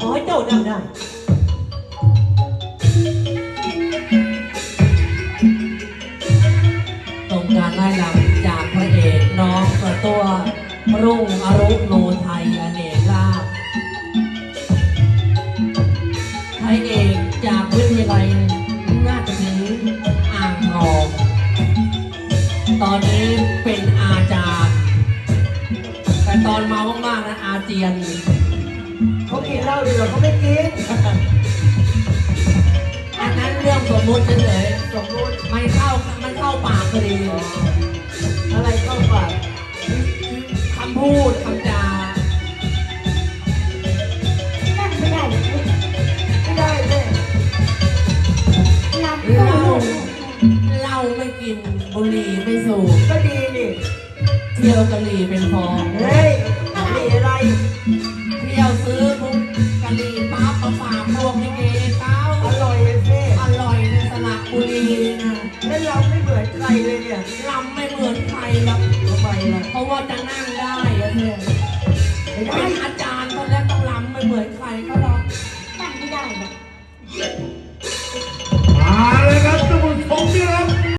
ขอให้เจ้านั่งได้ ตรงการไล่ลำจากพระเอกน้องกระตัวรุ่งอรุโนไทยอเนกลาภพระเอกจากวิทยาลัยนาฏศิลป์อ่างทอง ตอนนี้เป็นอาจารย์ ต่ตอนเมามากๆนะอาเจียน เขากินเหล้าดีกว่าเขาไม่กินอันนั้นเรื่องสมมุติเฉยสมมติๆมันเข้ามันเข้าปากพอดีอะไรเข้าปากคำพูดคำจา นั่งไม่ได้ไม่ได้แม่ลำเหก็ล้าลงเหล้าไม่กินบุหรี่ไม่สูบก็ดีนี่เที่ยวกะหรี่เป็นฟองเฮ้ นะแล้วเราไม่เหมือนใครเลยเนี่ยลำไม่เหมือนใครหรอกทำไมล่ะเพราะว่าจะนั่งได้อะเนี่ยเป็นอาจารย์คนแรกต้องลำไม่เหมือนใครเขาหรอกนั่งไม่ได้หรอก